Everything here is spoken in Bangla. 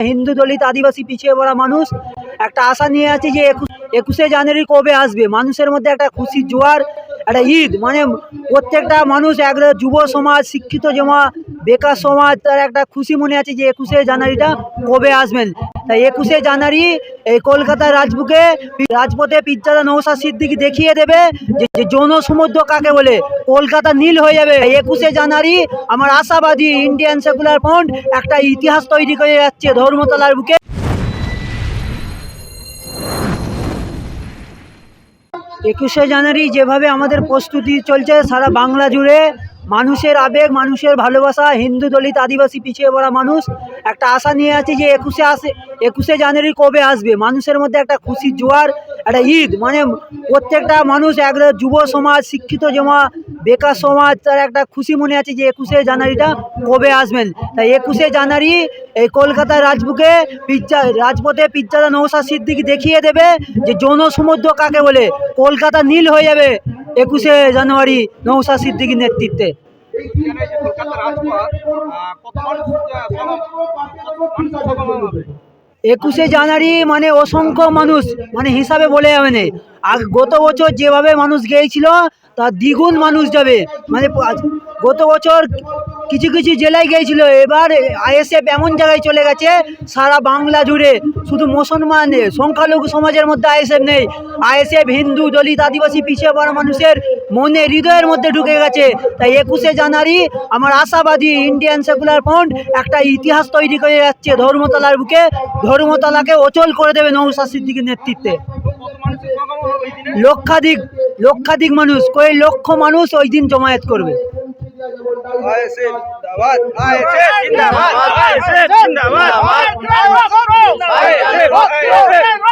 হিন্দু দলিত আদিবাসী পিছিয়ে পড়া মানুষ একটা আশা নিয়ে আছে যে একুশ একুশে জানুয়ারি কবে আসবে? মানুষের মধ্যে একটা খুশির জোয়ার, একটা ঈদ মানে প্রত্যেকটা মানুষ একটা যুব সমাজ, শিক্ষিত জমা, বেকার সমাজ, তার একটা খুশি মনে আছে যে একুশে জানুয়ারিটা কবে আসবেন? তাই একুশে জানুয়ারি এই কলকাতার রাজবুকে রাজপথে পিজ্জাদা নৌসা সিদ্দিকি দেখিয়ে দেবে যে যে যৌন সমুদ্র কাকে বলে? কলকাতা নীল হয়ে যাবে। একুশে জানুয়ারি আমার আশাবাদী ইন্ডিয়ান সেকুলার ফ্রন্ট একটা ইতিহাস তৈরি করে যাচ্ছে ধর্মতলার বুকে। একুশে জানুয়ারি যেভাবে আমাদের প্রস্তুতি চলছে সারা বাংলা জুড়ে মানুষের আবেগ, মানুষের ভালোবাসা, হিন্দু দলিত আদিবাসী পিছিয়ে পড়া মানুষ একটা আশা নিয়ে আছে যে একুশে আসে, একুশে জানুয়ারি কবে আসবে? মানুষের মধ্যে একটা খুশির জোয়ার, একটা ঈদ মানে প্রত্যেকটা মানুষ একটা যুব সমাজ, শিক্ষিত জমা, বেকার সমাজ, তার একটা খুশি মনে আছে যে একুশে জানুয়ারিটা কবে আসবেন? তাই একুশে জানুয়ারি এই কলকাতার রাজবুকে পিজ্জা, রাজপথে পিজ্জাদা নৌসা সিদ্দিকি দেখিয়ে দেবে যে যৌন সমুদ্র কাকে বলে? কলকাতা নীল হয়ে যাবে। একুশে জানুয়ারি নৌসা সিদ্দিকির নেতৃত্বে। একুশে জানুয়ারি মানে অসংখ্য মানুষ মানে হিসাবে বলে যাবে না। আর গত বছর যেভাবে মানুষ গিয়েছিল, তার দ্বিগুণ মানুষ যাবে। মানে গত বছর কিছু কিছু জেলায় গিয়েছিল, এবার আইএসএফ এমন জায়গায় চলে গেছে, সারা বাংলা জুড়ে। শুধু মুসলমান সংখ্যালঘু সমাজের মধ্যে আইএসএফ নেই। আইএসএফ, হিন্দু, দলিত, আদিবাসী, পিছিয়ে পড়া মানুষের মনে হৃদয়ের মধ্যে ঢুকে গেছে। তাই একুশে জানুয়ারি আমার আশাবাদী ইন্ডিয়ান সেকুলার ফ্রন্ট একটা ইতিহাস তৈরি করে যাচ্ছে ধর্মতলার বুকে। ধর্মতলাকে অচল করে দেবে নৌসা সিদ্দিকের নেতৃত্বে। লক্ষাধিক লক্ষাধিক মানুষ, কয়েক লক্ষ মানুষ ওই দিন জমায়েত করবে। আইএসএফ জিন্দাবাদ আইএসএফ জিন্দাবাদ আইএসএফ জিন্দাবাদ আইএসএফ জিন্দাবাদ